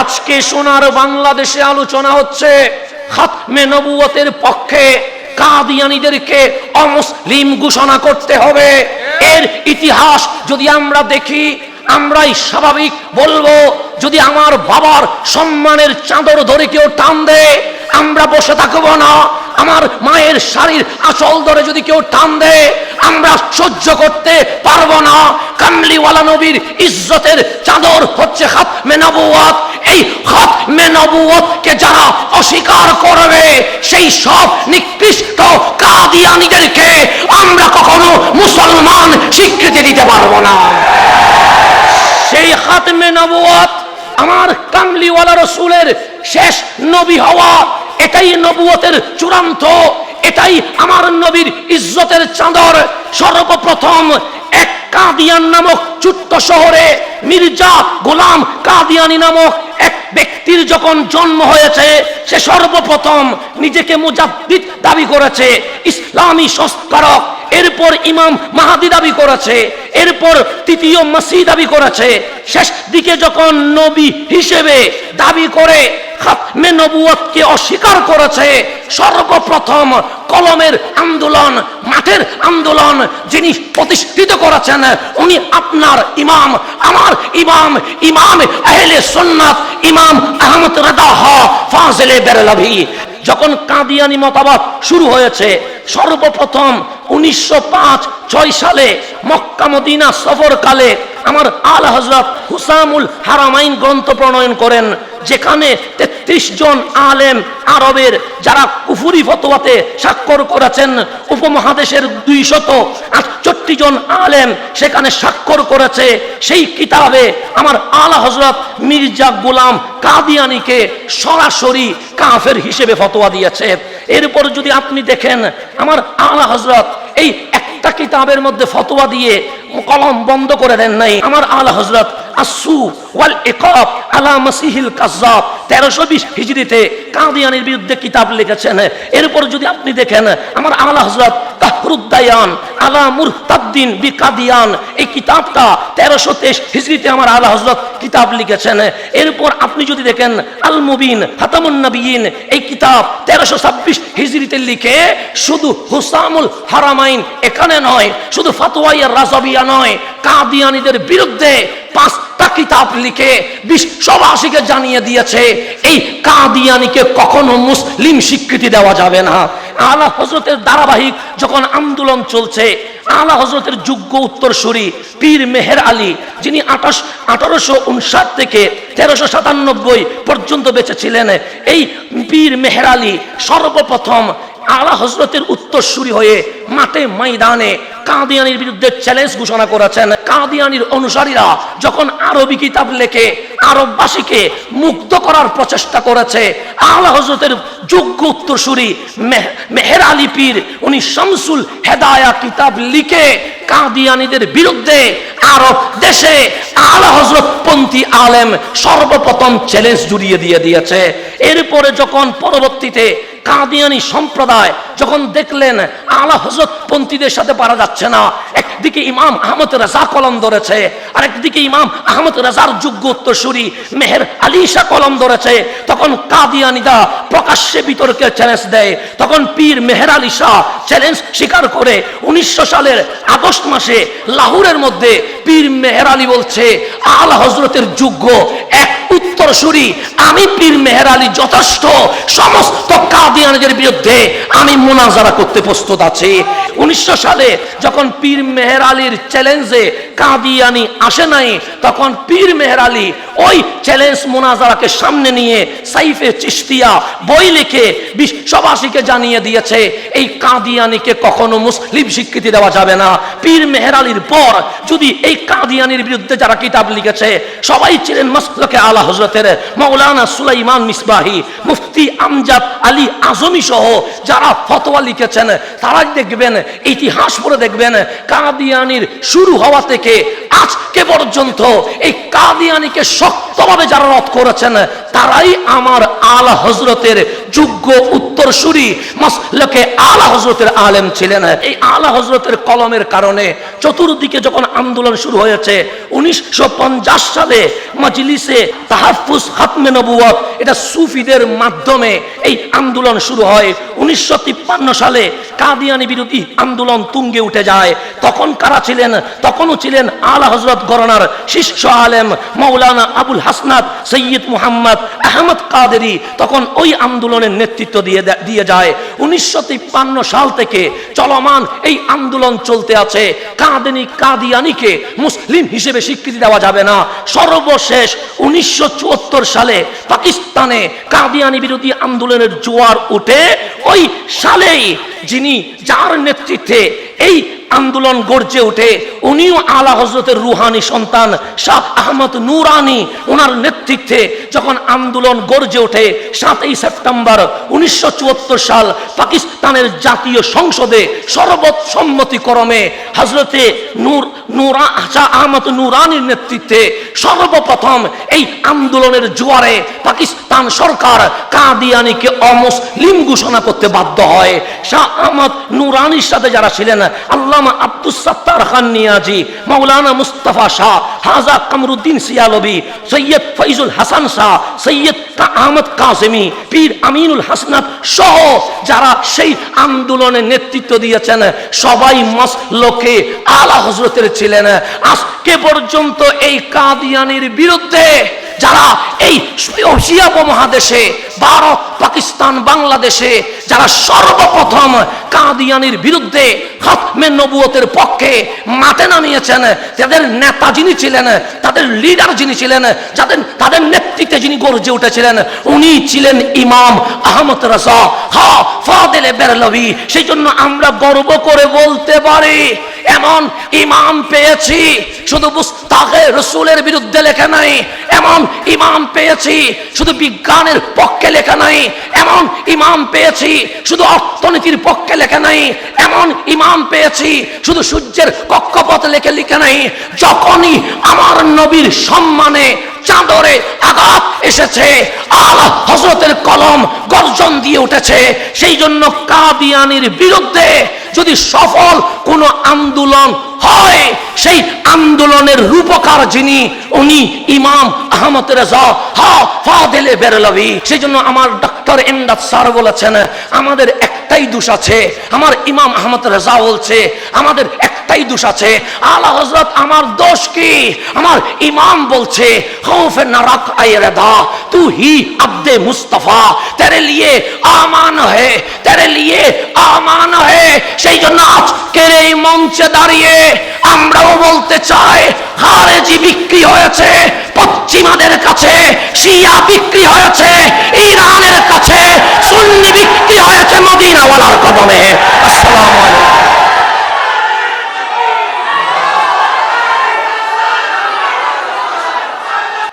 আজকে সোনার বাংলাদেশে আলোচনা হচ্ছে, খাতমে নবুয়তের পক্ষে কাদিয়ানিদেরকে অমুসলিম ঘোষণা করতে হবে। এর ইতিহাস যদি আমরা দেখি, আমরাই স্বাভাবিক বলব, যদি আমার বাবার সম্মানের চাদর ধরে কেউ টান দেয়, আমরা বসে থাকব না। আমার মায়ের শাড়ির আঁচল ধরে যদি কেউ টান দেয়, আমরা সহ্য করতে পারব না। কামলিওয়ালা নবীর ইজ্জতের চাদর হচ্ছে হাত মেনাবুয়াত এই হাত মেনাবুয়াতকে যারা অস্বীকার করবে, সেই সব নিকৃষ্ট কাদিয়ানিদেরকে আমরা কখনো মুসলমান স্বীকৃতি দিতে পারব না। সেই হাত নবুয়ত আমার কামলিওয়ালা রসুলের শেষ নবী হওয়া, এটাই নবুয়তের চূড়ান্ত, এটাই আমার নবীর ইজ্জতের চাদর। সর্বপ্রথম এক কাদিয়ান নামক ছোট্ট শহরে মির্জা গোলাম কাদিয়ানি নামক এক ব্যক্তির যখন জন্ম হয়েছে, সে সর্বপ্রথম নিজেকে মুজাদ্দিদ দাবি করেছে, ইসলামী সংস্কারক। এরপর ইমাম মাহাদি দাবি করেছে, এরপর তৃতীয় মাসি দাবি করেছে। শেষ দিকে যখন নবী হিসেবে দাবি করে খাতমে নবুয়তকে অস্বীকার করেছে, সর্বপ্রথম কলমের আন্দোলন, মাঠের আন্দোলন যিনি প্রতিষ্ঠিত করেছেন, উনি আপনার ইমাম, আমার ইমাম ইমাম আহলে সুন্নাত, ইমাম আহমদ রাদাহ ফাজলে বেরলভি। যখন কাদিয়ানি মতামত শুরু হয়েছে, সর্বপ্রথম উনিশশো পাঁচ, ছয় সালে মক্কা মদিনা সফরকালে আমার আল হজরত হুসামুল হারামাইন গ্রন্থ প্রণয়ন করেন, যেখানে তেত্রিশ জন আলেম আরবের যারা কুফুরি ফতোয়াতে স্বাক্ষর করেছেন, উপমহাদেশের দুই শত আটষট্টি জন আলেম সেখানে স্বাক্ষর করেছে। সেই কিতাবে আমার আলা হজরত মির্জা গোলাম কাদিয়ানিকে সরাসরি কাফের হিসেবে ফতোয়া দিয়েছে। এরপর যদি আপনি দেখেন, আমার আলা হজরত এই একটা কিতাবের মধ্যে ফতোয়া দিয়ে কলম বন্ধ করে দেন নাই। আমার আলা হজরত আসু ওয়াল ইকাব আলা মাসিহিল কাজ্জাব। 1320 হিজরিতে কাদিয়ানির বিরুদ্ধে কিতাব লিখেছেন। এরপর যদি আপনি দেখেন, আমার আলা হযরত তাহরুদ্দায়ান আলা মুরতাদ্দিন বি কাদিয়ান এই কিতাবটা 1323 হিজরিতে আমার আলা হযরত কিতাব লিখেছেন। এরপর আপনি যদি দেখেন আল মুবিন হাতামুন এই কিতাব 1326 হিজরিতে লিখে শুধু হুসামুল হারামাইন এখানে নয়, শুধু ফাতোয়াইয়া রাজাবিয়া নয়, কাদিয়ানিদের বিরুদ্ধে পাঁচটা কিতাব লিখে বিশ্ববাসীকে জানিয়ে দিয়েছে, এই কাদিয়ানিকে কখনো মুসলিম স্বীকৃতি দেওয়া যাবে না। আলা হজরতের ধারাবাহিক যখন আন্দোলন চলছে, আলা হজরতের যোগ্য উত্তরসূরি পীর মেহের আলী, যিনি আঠাশ, আঠারোশো উনষাট থেকে তেরোশো সাতানব্বই পর্যন্ত বেঁচে ছিলেন, এই পীর মেহের আলী সর্বপ্রথম আলা হজরতের উত্তরসূরি হয়ে মাঠে ময়দানে কাদিয়ানির বিরুদ্ধে চ্যালেঞ্জ ঘোষণা করেছেন। কাদিয়ানির অনুসারীরা যখন আরবি কিতাব লেখে, আরববাসীকে মুক্ত করার প্রচেষ্টা করেছে, আলা হজরতের যোগ্য উত্তরসূরি মেহ- মেহের আলী পীর, উনি শামসুল হেদায়া কিতাব লিখে কাদিয়ানিদের বিরুদ্ধে আরব দেশে আলা হজরত পন্থী আলেম সর্বপ্রথম চ্যালেঞ্জ জুড়িয়ে দিয়ে দিয়েছে। এরপরে যখন পরবর্তীতে কাদিয়ানি সম্প্রদায় যখন দেখলেন আলা হজরত পন্থীদের সাথে পারা যাচ্ছে না, একদিকে ইমাম আহমদ রাজা কলম ধরেছে আর একদিকে ইমাম আহমদ রাজার যোগ্য উত্তরসূরি মেহের আলী শাহ কলম ধরেছে, তখন কাদিয়ানিদা প্রকাশ্যে বিতর্কের চ্যালেঞ্জ দেয়, তখন পীর মেহের আলী শাহ চ্যালেঞ্জ স্বীকার করে উনিশশো সালের আগস্ট মাসে লাহোরের মধ্যে পীর মেহের আলী বলছে, আল হজরতের যোগ্য এক উত্তরসূরি, আমি পীর মেহের আলী যথেষ্ট, সমস্ত কাদিয়ানদের বিরুদ্ধে আমি মোনাজারা করতে প্রস্তুত আছি। উনিশশো সালে যখন পীর মেহের আলীর চ্যালেঞ্জে কাদিয়ানি আসে নাই, তখন পীর মেহের আলী ওই চ্যালেঞ্জ মোনাজারাকে সামনে নিয়ে সাইফে চিস্তিয়া বই লিখে বিশ্ববাসীকে জানিয়ে দিয়েছে, এই কাদিয়ানিকে কখনো মুসলিম স্বীকৃতি দেওয়া যাবে না। পীর মেহের আলীর পর যদি এই কাদিয়ানির বিরুদ্ধে যারা কিতাব লিখেছে, সবাই ছিলেন মস্তকে আলা হজরতের মৌলানা সুলাইমান মিসবাহি, মুফতি আমজাদ আলী আজমি সহ যারা ফতোয়া লিখেছেন, তারাই দেখবেন, ইতিহাস পড়ে দেখবেন, কাদিয়ানির শুরু হওয়া থেকে আজকে পর্যন্ত এই কাদিয়ানিকে শক্তভাবে যারা রদ করেছেন, তারাই আমার আল হজরতের যোগ্য উত্তর উত্তরসূরি মাসলকে আলা হজরতের আলেম ছিলেন। এই আলা হজরতের কলমের কারণে চতুর্দিকে যখন আন্দোলন শুরু হয়েছে, উনিশশো সালে মজলিসে তাহাফুজ খাতমে নবুয়ত এটা সুফিদের মাধ্যমে এই আন্দোলন শুরু হয়। উনিশশো সালে কাদিয়ানি বিরোধী আন্দোলন তুঙ্গে উঠে যায়। তখন কারা ছিলেন? তখনও ছিলেন আলা হজরত গরনার শীর্ষ আলেম মৌলানা আবুল হাসনাত, সৈয়দ মুহাম্মদ আহমদ কাদেরি। তখন ওই আন্দোলনের নেতৃত্ব দিয়ে দিয়ে যায়। উনিশশো সাল থেকে চলমান এই আন্দোলন চলতে আছে। কাঁদেনি কাদিয়ানিকে মুসলিম হিসেবে স্বীকৃতি দেওয়া যাবে না। সর্বশেষ উনিশশো চুয়াত্তর সালে পাকিস্তানে কাদিয়ানি বিরোধী আন্দোলনের জোয়ার উঠে ওই সালেই যিনি যার নেতৃত্বে এই আন্দোলন গর্জে ওঠে। উনিও আলা হজরতের রুহানি সন্তান, শাহ আহমদ নুরানি ওনার নেতৃত্বে যখন আন্দোলন গর্জে ওঠে সাতই সেপ্টেম্বর উনিশশো সাল পাকিস্তানের জাতীয় সংসদে সর্বসম্মতিক্রমে হজরতে নূর, নুরা, শাহ আহমদ নুরানির নেতৃত্বে সর্বপ্রথম এই আন্দোলনের জোয়ারে পাকিস্তান সরকার কাদিয়ানিকে অমুসলিম ঘোষণা করতে বাধ্য হয়। শাহ আহমদ নুরানির সাথে যারা ছিলেন আল্লামা আব্দুস খান নিয়াজি শাহ, হাজা কামরুদ্দিন সিয়ালবি, সৈয়দ ফৈজুল হাসান শাহ, সৈয়দ আহমদ কাসেমি পীর আমিনুল হাসনাত সহ যারা সেই আন্দোলনে নেতৃত্ব দিয়েছেন, সবাই মসলকে আলা হজরতের ছিলেন। আজকে পর্যন্ত এই কাদিয়ানির বিরুদ্ধে যারা এই ভারত পাকিস্তান, বাংলাদেশে যারা সর্বপ্রথম কাদিয়ানির বিরুদ্ধে খতমে নবুয়তের পক্ষে মাঠে নামিয়েছেন, তাদের নেতা যিনি ছিলেন, তাদের লিডার যিনি ছিলেন, যাদের, তাদের নেতৃত্বে যিনি গর্জে উঠেছিলেন, উনি ছিলেন ইমাম আহমদ রাজা হা ফাদেলে বেরলভি। সেই জন্য আমরা গর্ব করে বলতে পারি, এমন ইমাম পেয়েছি, শুধু মুস্তাকে রসুলের বিরুদ্ধে লেখা নাই, এমন ইমাম পেয়েছি, শুধু বিজ্ঞানের পক্ষে লেখা নাই, এমন ইমাম পেয়েছি, শুধু অর্থনীতির পক্ষে লেখা নাই, এমন ইমাম পেয়েছি, শুধু সূর্যের কক্ষপথ লেখে লিখে নাই, যখনই আমার নবীর সম্মানে চাদরে আঘাত এসেছে। আল্লাহ হজরতের কলম গর্জন দিয়ে উঠেছে। সেই জন্য কাদিয়ানির বিরুদ্ধে যদি সফল কোনো আন্দোলন হয়, সেই আন্দোলনের রূপকার যিনি, উনি ইমাম আহমদ রেজা হা ফাদেলে বেরলভি সেই জন্য আমার ডক্টর এমদাদ স্যার বলেছেন, আমাদের একটাই দোষ আছে। আমার ইমাম আহমদ রেজা বলছে, আমাদের একটাই দোষ আছে। আল্লাহ হজরত আমার দোষ কি? আমার ইমাম বলছে, খৌফে তু হি আব্দে মুস্তফা, তেরে লিয়ে আমান হে, তেরে লিয়ে আমান হে, সেই জন্য আজকের এই মঞ্চে দাঁড়িয়ে আমরাও বলতে চাই হারেজি বিক্রি হয়েছে, পশ্চিমাদের কাছে, শিয়া বিক্রি হয়েছে, ইরানের কাছে, সুন্নি বিক্রি হয়েছে মদিনাওয়ালার কদমে। আসসালামু আলাইকুম।